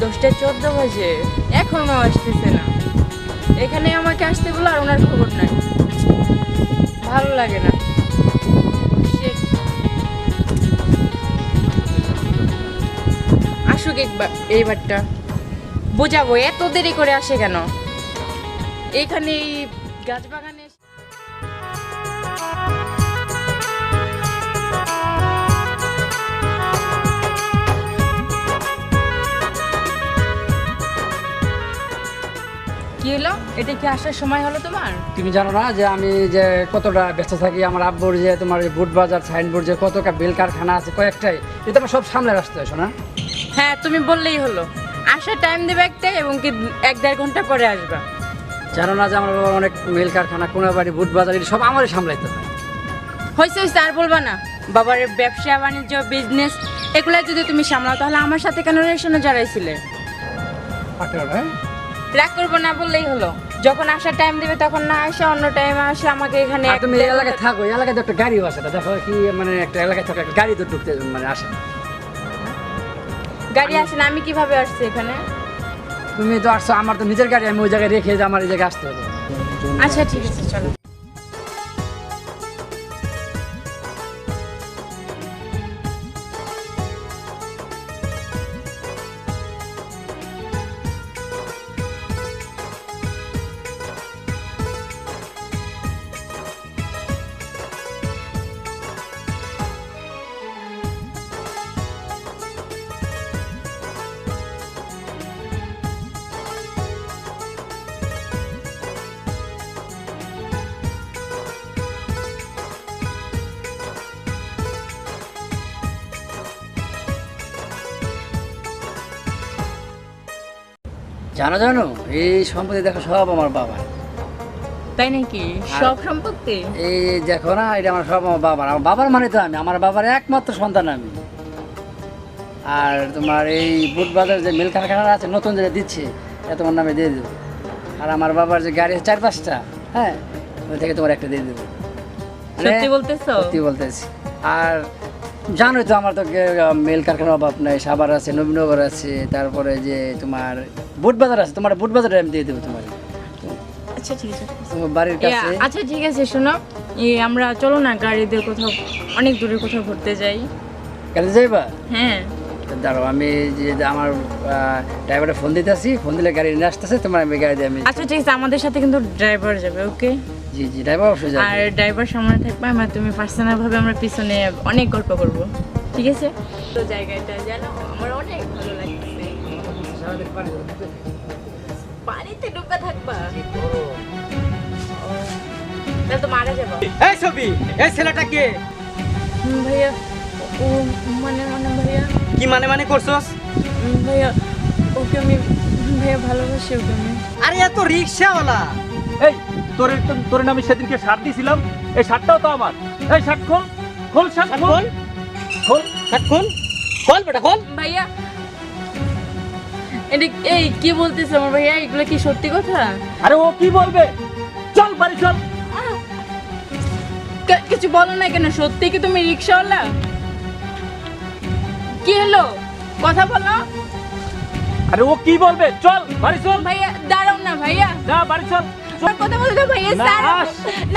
দশটা চোদ্দ বাজে। এখনও আসতেছে না। এখানে আমাকে আসতে বলো আর ওনার খবর নাই। ভালো লাগে না. আসুক একবার, এইবারটা। বোঝাবো, এত দেরি করে আসে কেন? এখানে এই গাছ বাগানে হলো এটা কি আসার সময় হলো তোমার? তুমি জানো না যে আমি যে কতটা ব্যস্ত থাকি আমার আব্বুর যে তোমার বুট বাজার সাইনবোর্ড যে কতটা বেল কারখানা আছে কয়েকটাই এটা আমার সব সামলে আসতে হয় শোনা। হ্যাঁ তুমি বললেই হলো। আসার টাইম দেবে একটা এবং কি এক দেড় ঘণ্টা পরে আসবা। জানো না যে আমার বাবার অনেক মিল কারখানা কোনাবাড়ি বুট বাজার সব আমারই সামলাইতে হয়। হয়েছে হয়েছে আর বলবা না বাবার ব্যবসা বাণিজ্য বিজনেস এগুলো যদি তুমি সামলাও তাহলে আমার সাথে কেন রেশনে জড়াইছিলে? হ্যাঁ? রাগ করব না বললেই হলো। যখন আসার টাইম দিবে তখন না আসে অন্য টাইমে আসে আমাকে এখানে আর তুমি এই এলাকায় থাকো এই এলাকায় তো একটা গাড়িও আছে না দেখো কি মানে একটা এলাকায় থাকো একটা গাড়ি তো ঢুকতে মানে আসে না। গাড়ি আসে না আমি কীভাবে আসছি এখানে? তুমি তো আসছো আমার তো নিজের গাড়ি আমি ওই জায়গায় রেখে যে আমার এই জায়গায় আসতে হবে। আচ্ছা ঠিক আছে চলো। জানো জানো? এই সম্পত্তি দেখো সব আমার বাবা তাই নাকি? সব সম্পত্তি? এই দেখো না এটা আমার সব আমার বাবার। আমার বাবার মানে তো আমি আমার বাবার একমাত্র সন্তান আমি। আর তোমার এই বুট বাজার যে মিল কারখানা আছে নতুন যেটা দিচ্ছে এটা তোমার নামে দিয়ে দেবো। আর আমার বাবার যে গাড়ি চার পাঁচটা হ্যাঁ? ওই থেকে তোমার একটা দিয়ে দেবো। মানে সত্যি বলতেছো? সত্যি বলতেছি। আর জানোই তো আমার তো মেল কারখানার অভাব নাই সাবার আছে নবীনগর আছে তারপরে যে তোমার বুট বাজার আছে তোমার বুট বাজারে আমি দিয়ে দেবো তোমার আচ্ছা ঠিক আছে তোমার বাড়ির কাছে। আচ্ছা ঠিক আছে শোনো। এই আমরা চলো না গাড়িতে কোথাও অনেক দূরে কোথাও ঘুরতে যাই। কাছে যাইবা? হ্যাঁ। দাঁড়াও আমি যে যে আমার ড্রাইভারে ফোন দিতেছি ফোন দিলে গাড়ি নিয়ে আসতেছে তোমার আমি গাড়ি দিয়ে আমি আচ্ছা ঠিক আছে আমাদের সাথে কিন্তু ড্রাইভার যাবে ওকে জি জি ড্রাইভার অবশ্যই যাবে। আর ড্রাইভার সামনে থাকবে আমরা তুমি পার্সোনাল ভাবে আমরা পিছনে অনেক গল্প করব ঠিক আছে? তো জায়গাটা জানো আমার অনেক ভালো লাগছে পানিতে ডুবে থাকবা? তাহলে তো মারা যাব। এই ছবি এই ছেলেটা কে? ভাইয়া ও মানে মানে ভাইয়া। কি মানে মানে করছস? ভাইয়া ওকে আমি ভাইয়া ভালোবাসি ওকে আমি। আরে এত রিক্সাওয়ালা। এই তোর তোর আমি সেদিনকে শার্ট দিয়েছিলাম এই শার্টটাও তো আমার। এই শার্ট খোল খোল শার্ট খোল। খোল। শার্ট খোল। খোল বেটা খোল। ভাইয়া এটা এই কি বলতেছে আমার ভাইয়া? এগুলো কি সত্যি কথা? আরে ও কি বলবে? চল বাড়ি চল। কিছু বলো না কেন? সত্যি কি তুমি রিক্সাওয়ালা? কি হলো? কথা বলো। আরে ও কি বলবে? চল বাড়ি চল। ভাইয়া দাঁড়াও না ভাইয়া। না বাড়ি চল। কথা বলতে ভাইয়া।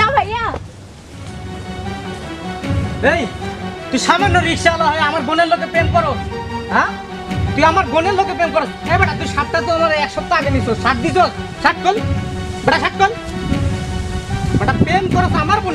না ভাইয়া। এই তুই সামান্য রিক্সাওয়ালা হয়ে আমার বোনের লোকে প্রেম করো হ্যাঁ? তুই আমার বোনের লোকে প্রেম করস। হ্যাঁ বেটা, তুই সাতটা তো আমার এক সপ্তাহ আগে নিছ সাত দিছ সাত কল? বেটা, সাত কল? বেটা, প্রেম করছ আমার বোন